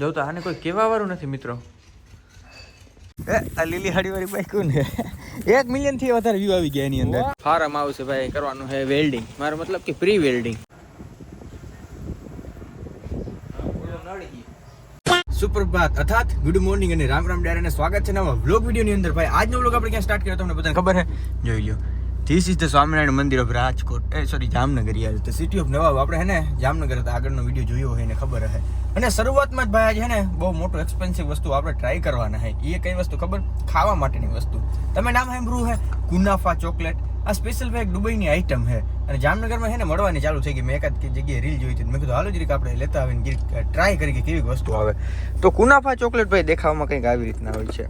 જોઉં તો આને કોઈ કહેવા વાળું નથી મિત્રો. એ આ લીલી હાડી વાળી બાઈક ને એક મિલિયનથી વધારે વ્યૂ આવી ગયા એની અંદર. ફાર્મ આવશે ભાઈ કરવાનું છે વેલ્ડિંગ મારો મતલબ કે પ્રી વેલ્ડિંગ સુપ્રભાત અર્થાત ગુડ મોર્નિંગ અને રામ રામ ડાયરાને સ્વાગત છે નવા વ્લોગ વિડીયોની અંદર. ભાઈ આજનો વ્લોગ આપણે ક્યાં સ્ટાર્ટ કર્યો તમને બધાને ખબર છે? જોઈ લ્યો. This is the Swaminarayan Mandir of Rajkot uh sorry Jamnagar યાર ધ સિટી ઓફ નવાબ આપણે હે ને જામનગર હતા, આગળનો વીડિયો જોયો હોય એને ખબર હે. અને શરૂઆતમાં જ ભાઈ આજે હે ને, બહુ મોટું એક્સપેન્સિવ વસ્તુ આપણે ટ્રાય કરવાના હે. એ કઈ વસ્તુ ખબર? ખાવા માટેની વસ્તુ. તમે નામ સાંભળ્યું હે? કુનાફા ચોકલેટ. આ સ્પેશિયલ ભાઈ દુબઈની આઈટમ છે અને જામનગરમાં છે ને, મળવાની ચાલુ થઈ ગઈ. મેં એકાદ જગ્યાએ રીલ જોઈ હતી. મેં કીધું, હાલો રીતે આપણે લેતા આવીને ટ્રાય કરી કે કેવી વસ્તુ આવે. તો કુનાફા ચોકલેટ ભાઈ દેખાવામાં કંઈક આવી રીતના હોય છે.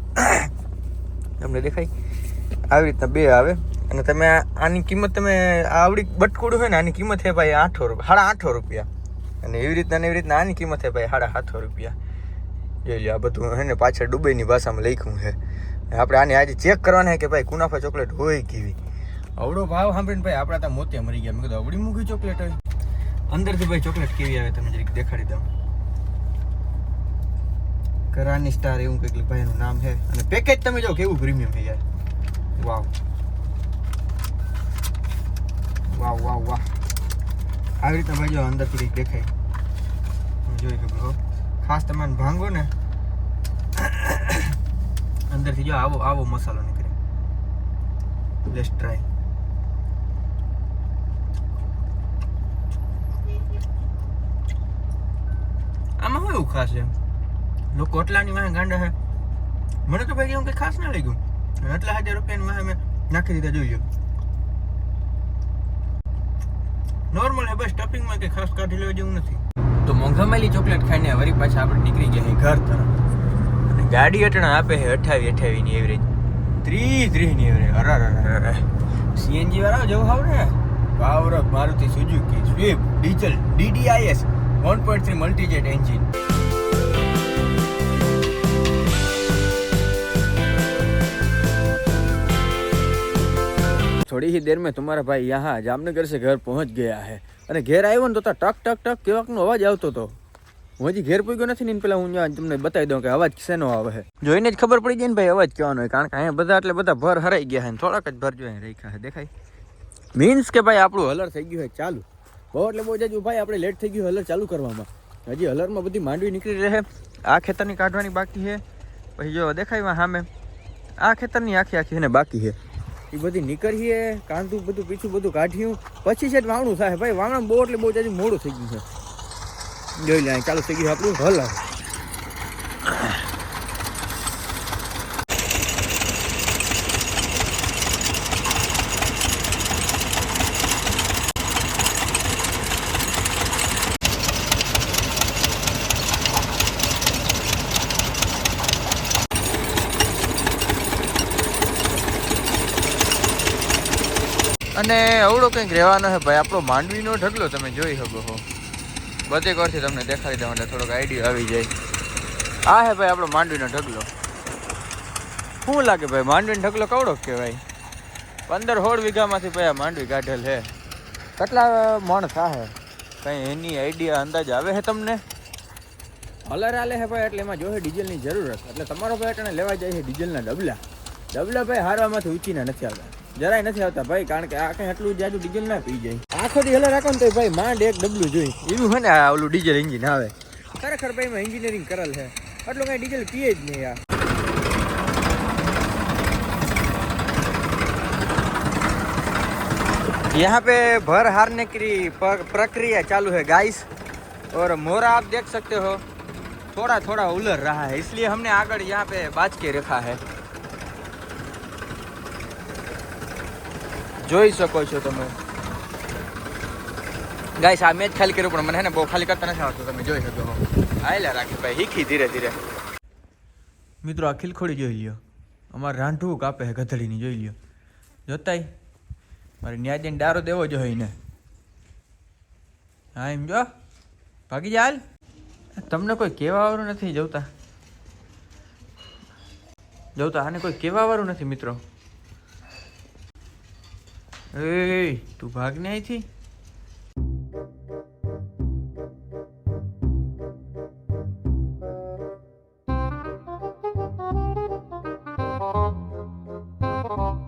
તમને દેખાય? આવી રીતના બે આવે. અને તમે આની કિંમત તમે આવડી બટકુડું હોય ને, આની કિંમત છે ભાઈ આઠો રૂપિયા સાડા આઠો રૂપિયા. અને એવી રીતના એવી રીતના આની કિંમત છે ભાઈ સાડા સાતસો રૂપિયા. જોઈ લો આ બધું હે ને પાછળ દુબઈની ભાષામાં લખ્યું છે. આપણે આને આજે ચેક કરવાના છે કે ભાઈ કુનાફા ચોકલેટ હોય કેવી. અવડો ભાવ સાંભળીને ભાઈ આપણા ત્યાં મોતિયા મરી ગયા. મેં કીધું અવડી મૂકી ચોકલેટ હોય. અંદરથી ભાઈ ચોકલેટ કેવી આવે તમે જરીક દેખાડી દઉં. કરાની સ્ટાર એવું કંઈક ભાઈનું નામ છે. અને પેકેજ તમે જો કેવું પ્રીમિયમ છે યાર. વાવ વાવ વાવ વાહ આવી રીતે ભાઈ જો અંદરથી કંઈક દેખાય. હું જોઈ શકો છો. ખાસ તમે ભાંગો ને અંદરથી જો આવો આવો મસાલો નીકળે. લેટ્સ ટ્રાય આમાં શું એવું ખાસ છે? લોકો એટલાની વાંહે ગાંડા છે મને તો ભાઈ એવું કંઈ ખાસ ના લાગ્યું. એટલા હજાર રૂપિયાની વાંહે મેં નાખી દીધા જોઈએ નોર્મલ હે, બસ ટપિંગમાં કંઈ ખાસ કાઢી લેવા જેવું નથી. તો મોંઘામેલી ચોકલેટ ખાઈને વરી પાછા આપણે નીકળી ગયા છે ઘર તરફ. અને ગાડી અટણા આપે છે અઠાવી અઠાવી ની એવરેજ ત્રીસ ત્રીસની એવરેજ અરે અરે સીએનજી વાળા જવું હાવ ને? Power Maruti Suzuki Swift diesel DDiS one point three multijet engine થોડી હી દેર મેં તમારા ભાઈ યહાં જામનગર સે ઘર પહોંચ ગયા હે. અને ઘેર આવ્યો ને તો ટક ટક ટક કેવાકનો અવાજ આવતો હતો હું હજી ઘેર પૂગ્યો નથી ને પેલા હું તમને બતાવી દઉં કે અવાજ શેનો આવે છે જોઈને જ ખબર પડી જાય ને ભાઈ અવાજ કહેવાનો હોય, કારણ કે અહીંયા બધા એટલે બધા ભર હરાઈ ગયા છે થોડાક જ ભર જોઈને રાખ્યા દેખાય? મીન્સ કે ભાઈ આપણું હલર થઈ ગયું હોય ચાલુ. બહુ એટલે બહુ જ ભાઈ આપણે લેટ થઈ ગયું હલર ચાલુ કરવામાં. હજી હલરમાં બધી માંડવી નીકળી રહે આ ખેતરની કાઢવાની બાકી છે પછી જો દેખાય સામે. આ ખેતરની આખી આખી એને બાકી છે એ બધી નીકળીએ કાંદું બધું પીછું બધું કાઢ્યું. પછી છે વાવણું થાય. ભાઈ વાવણ બહુ એટલે બહુ જાજુ મોડું થઈ ગયું છે. જોઈ લે ચાલુ થઈ ગયું આપણું. હલર અને અવડો કંઈક રહેવાનો છે ભાઈ, આપણો માંડવીનો ઢગલો તમે જોઈ શકો છો. બધી કરથી તમને દેખાડી દઉં એટલે થોડોક આઈડિયા આવી જાય. આ હે ભાઈ આપણો માંડવીનો ઢગલો. શું લાગે ભાઈ, માંડવીનો ઢગલો કવડો કહેવાય? પંદર સોળ વીઘામાંથી ભાઈ આ માંડવી કાઢેલ છે. કેટલા મણ થાહે? કંઈ એની આઈડિયા અંદાજ આવે છે તમને? હલર આલે છે ભાઈ, એટલે એમાં જોશે ડીઝલની જરૂરત. એટલે તમારો ભાઈ એટલે લેવા જાય છે ડીઝલના ડબલા. ડબલા ભાઈ હારવામાંથી ઊંચીના નથી આવતા. જરાય નથી આવતા ભાઈ કારણ કે આ કઈ આટલું જાજુ ડીઝલ ના પી જાય આખો દી હલર રાખો ને તો ભાઈ માંડ એક ડબલું જોઈ એવું હે ને આ ઓલું ડીઝલ એન્જિન આવે ખરેખર ભાઈ એમાં એન્જિનિયરિંગ કરેલ છે એટલું કઈ ડીઝલ પીએ જ નહીં યાર यहाँ पे भर हारने की प- प्रक्रिया चालू है गाइस और मोरा आप देख सकते हो थोड़ा थोड़ा उलर रहा है इसलिए हमने आगे यहाँ पे बाज के रखा है જોઈ શકો છો તમે. ગાય સામે જ ખાલી કર્યું પણ મને હે ને બહુ ખાલી કરતા નથી આવતું તમે જોઈ શકો છો. આયલા રાખી ભાઈ, હીખી ધીરે ધીરે. મિત્રો, આ ખિલખોડી જોઈ લ્યો. અમારે રાંઢું કાપે છે ગધડીની, જોઈ લ્યો. જોતાય. મારે ન્યાજીને ડારો દેવો જોઈએ ને. હા, એમ જો. ભાગી જાય તમને કોઈ કહેવા વાળું નથી, જોતા. જોતા, આને કોઈ કહેવા વાળું નથી, મિત્રો. એ તું ભાગ ને અહીંથી Thank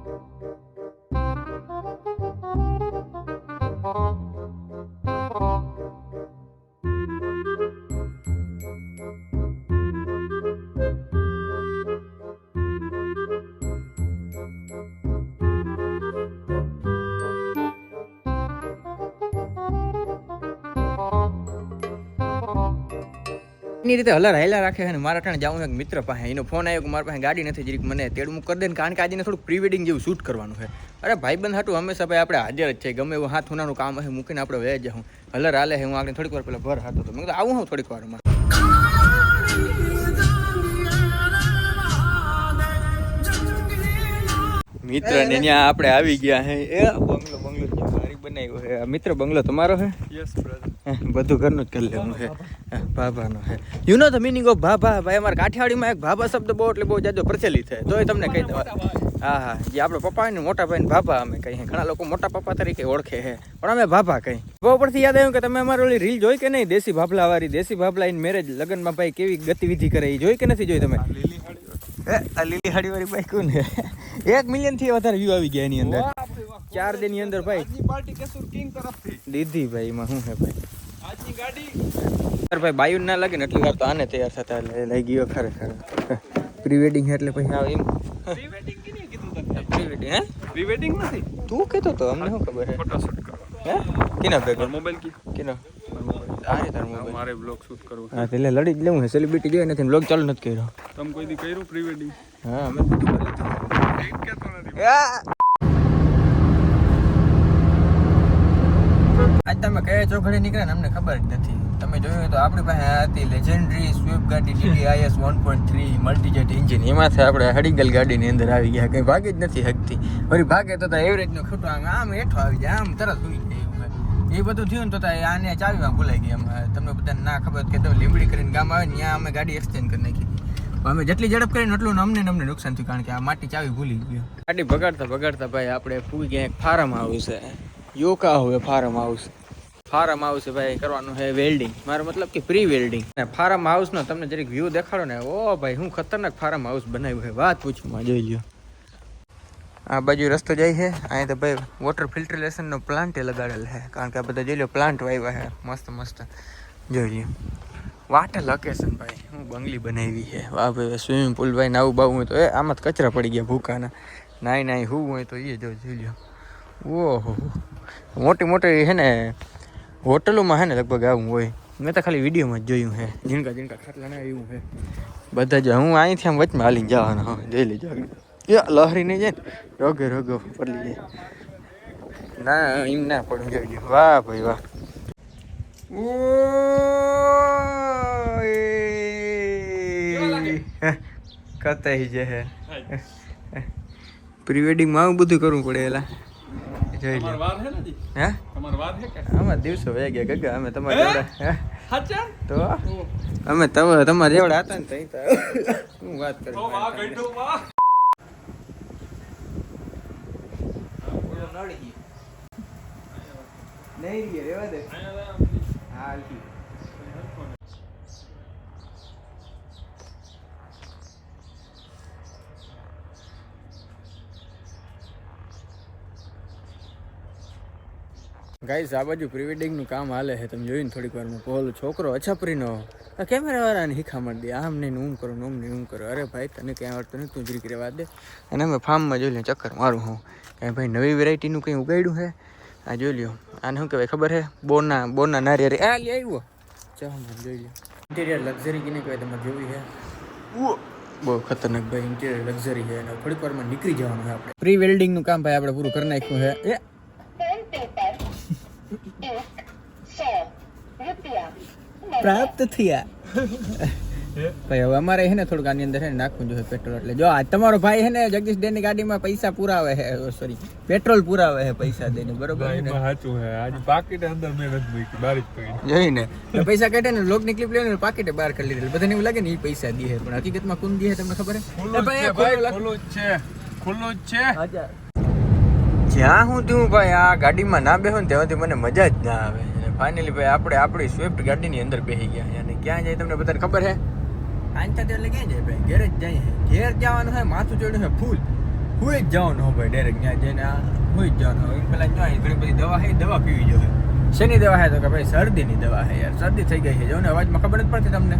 એની રીતે હલર હાયલા રાખે છે મારા ઠાણે જાઉં એક મિત્ર પાસે. એનો ફોન આવ્યો કે મારા પાસે ગાડી નથી જરીક મને તેડું કરી દે ને કારણ કે આજે થોડું પ્રી વેડિંગ જેવું શૂટ કરવાનું છે. અરે ભાઈબંધ હાટું હંમેશા ભાઈ આપણે હાજર જ છે ગમે એવું હાથ હુનાનું કામ હશે મૂકીને આપણે વહી જાઉં હલર હાલે હું આગળ થોડીક વાર પહેલાં ભર હાથો તો મેં કીધું આવું હું થોડીક વારમાં. મિત્ર ને ત્યાં આપણે આવી ગયા હે. એ બંગલો બંગલો મારી બનાવ્યો છે આ મિત્ર બંગલો તમારો છે યસ બ્રધર બધું ઘરનું જ કરી લેવાનું છે ભાભાનો હે. You know the meaning of bhabha ભાઈ અમારા કાઠિયાવાડીમાં એક ભાભા શબ્દ બહુ એટલે બહુ જાજો પ્રચલિત છે. તોય તમને કહી દઉં. હા હા. જે આપણો પપ્પા ને મોટા ભાઈ ને ભાભા અમે કહીએ. ઘણા લોકો મોટા પપ્પા તરીકે ઓળખે છે. પણ અમે ભાભા કહી બહુ પરથી યાદ આવ્યું કે તમે અમારી ઓલી રીલ જોઈ કે નહીં? દેશી ભાભલા વાળી દેશી ભાભલા ઇન મેરેજ લગ્નમાં ભાઈ કેવી ગતિવિધિ કરે એ જોઈ કે નથી જોઈ તમે? લીલી હાડી વાળી ભાઈ કોણ એક મિલિયનથી વધારે વ્યૂ આવી ગયા એની અંદર. ચાર દિનની અંદર ભાઈ. દીધી ભાઈ એમાં શું છે ભાઈ? આજની ગાડી. ભાઈ બાયું ના લાગે ને એટલી વાર તો આને તૈયાર થતા એટલે લઈ ગયો ખરેખર. પ્રી વેડિંગ એટલે પછી આવ એમ. પ્રી વેડિંગ કે નહીં કીધું તને પ્રી વેડિંગ હે? પ્રી વેડિંગ નથી? તું કેતો તો અમને શું ખબર હે? કરવા હે? કેના ભેગો? મોબાઈલ કી કેનો? આ રે મોબાઈલ મારે બ્લોગ શૂટ કરવું હા એટલે લડી જ લેવું હે સેલિબ્રિટી જોઈએ નથી બ્લોગ ચાલુ નથી કર્યો. તમે કોઈ દી કર્યું પ્રી વેડિંગ હા અમે બધું કરી લીધું. એક કેતો નથી. આજ તમે કયા ચોઘડે નીકળ્યા ને અમને ખબર જ નથી. તમે જોયું તો આપણી પાસે હતી લેજેન્ડરી સ્વિફ્ટ ગાડી DDiS one point three multijet engine એમાંથી આપણે હડીગલ ગાડીની અંદર આવી ગયા. કંઈ ભાગી જ નથી હકતી વળી ભાગે તો એવરેજનો ખોટો આમ આમ હેઠો આવી જાય. આમ તરત સુઈ જાય એ બધું થયું ને તો આને ચાવીમાં ભૂલાઈ ગઈ એમ. તમને બધાને ના ખબર કે તો લીમડી કરીને ગામ આવે ને ત્યાં અમે ગાડી એક્સચેન્જ કરી નાખી. અમે જેટલી ઝડપ કરીને એટલું અમને અમને નુકસાન થયું, કારણ કે આ માટી ચાવી ભૂલી ગયો ગાડી બગાડતા બગાડતા ભાઈ આપણે ફૂલ ક્યાંક ફાર્મ આવ્યું છે. યોકા હોય ફાર્મ હાઉસ. ફાર્મ હાઉસ ભાઈ કરવાનું છે વેલ્ડિંગ. મારો મતલબ કે પ્રી વેલ્ડિંગ ફાર્મ હાઉસનો તમને જરીક વ્યૂ દેખાડો ને, ઓ ભાઈ, હું ખતરનાક ફાર્મ હાઉસ બનાવ્યું છે. વાત પૂછમાં જોઈ લ્યો. આ બાજુ રસ્તો જાય છે. અહીં તો ભાઈ વોટર ફિલ્ટરેશનનો પ્લાન્ટ લગાડેલ છે. કારણ કે આ બધા જોઈ લો પ્લાન્ટ વાવ્યા છે. મસ્ત મસ્ત. જોઈ લ્યો. વાટર લોકેશન ભાઈ, હું બંગલી બનાવી છે. વાહ ભાઈ સ્વિમિંગ પુલ ભાઈ નાવું બાવું તો, એ આમાં જ કચરા પડી ગયા ભૂકાના. નાઈ નાઈ, હું હોય તો એ જો જોઈ લ્યો. ઓહો. મોટી મોટી છે ને હોટલોમાં છે ને લગભગ આવું હોય. મેં તો ખાલી વિડીયોમાં જ જોયું છે. ઝીણકા ઝીણકા ખાટલા ના એવું છે. બધા જ હું અહીંથી આમ વચમાં હાલીને જવાનો હા જોઈ લેજો આગળ. એ લહરી નહીં જાય ને રોગે રોગો પડી જાય. ના એમ ના પડું જોઈ લ્યો વાહ ભાઈ વાહ. કતાઈ છે હે. પ્રી વેડિંગમાં આવું બધું કરવું પડે એલા. જોઈ તમાર વાર હે નથી હે? તમાર વાર હે કે? આમાં દિવસો વહી ગયા ગગા અમે તમારા હે? હે? તો? અમે તમે તમારા જેવડા હતા ને તઈ તો શું વાત કરી ઓ વાહ ગઈડો વાહ. નહીં ગયા. રેવા દે. હા ગાઈસ, આ બાજુ પ્રી વેડિંગનું કામ હાલે છે. તમે જોઈને થોડીક વારમાં કોલ છોકરો અછપરીનો. કેમેરાવાળાને હિખામણ દે. આમ નહીં ઊમ કરો ઓમ નહીં ઊમ કરો. અરે ભાઈ, તને ક્યાં આવડતું નથી, તું જરીક રહેવા દે. અને અમે ફાર્મમાં જોઈ લઈએ ચક્કર મારું હું. કાંઈ ભાઈ, નવી વેરાયટીનું કંઈ ઉગાડ્યું છે? આ જોઈ લ્યો. આને શું કહેવાય, ખબર છે? બોરના બોરના નારિયેળ. આ લે આવ્યો ચાલો જોઈ લ્યો. ઇન્ટિરિયર લક્ઝરી કીને કહેવાય તમે જોયું છે? બહુ ખતરનાક ભાઈ ઇન્ટિરિયર લક્ઝરી છે. અને થોડીક વારમાં નીકળી જવાનું છે આપણે. પ્રી વેલ્ડિંગનું કામ ભાઈ, આપણે પૂરું કરી નાખ્યું છે. એ પ્રાપ્ત થયા. ભાઈ હવે અમારે છે ને થોડુંક આની અંદર છે ને નાખવું જોઈએ પેટ્રોલ એટલે જો આ તમારો ભાઈ છે ને જગદીશ ડેની ગાડીમાં પૈસા પુરાવે છે સોરી પેટ્રોલ પુરાવે છે પૈસા દઈને બરોબર ને સાચું આજ પાકીટ અંદર મેં નથી મૂકી બારી જ પડી. જોઈને ને પૈસા કાઢે ને લોકની ક્લિપ લઈને પાકીટે બહાર કરી લીધેલ બધાને એવું લાગે ને એ પૈસા દે છે પણ હકીકતમાં કોણ દે છે તમને ખબર છે ભાઈ ખુલ્લું જ છે. ખુલ્લું જ છે. જ્યાં હું તું ભાઈ આ ગાડીમાં ના બેહું ને ત્યાંથી મને મજા જ ના આવે. ફાઇનલી ભાઈ, આપણે આપણી સ્વિફ્ટ ગાડીની અંદર બેસી ગયા અને ક્યાં જાય તમને બધાને ખબર છે? આનતા એટલે ક્યાં જાય ભાઈ? ઘેર જ જાય ઘેર જવાનું છે માથું જોડ્યું છે ફૂલ. હું જ જવાનું હોય ભાઈ ડાયરેક્ટ ત્યાં જઈને હું જ જવાનું હોય. પેલા ત્યાં ઘણી બધી દવા છે દવા પીવી જોઈએ. શેની દવા છે તો કે ભાઈ, શરદીની દવા છે યાર. શરદી થઈ ગઈ છે. જો ને અવાજમાં ખબર જ પડતી તમને.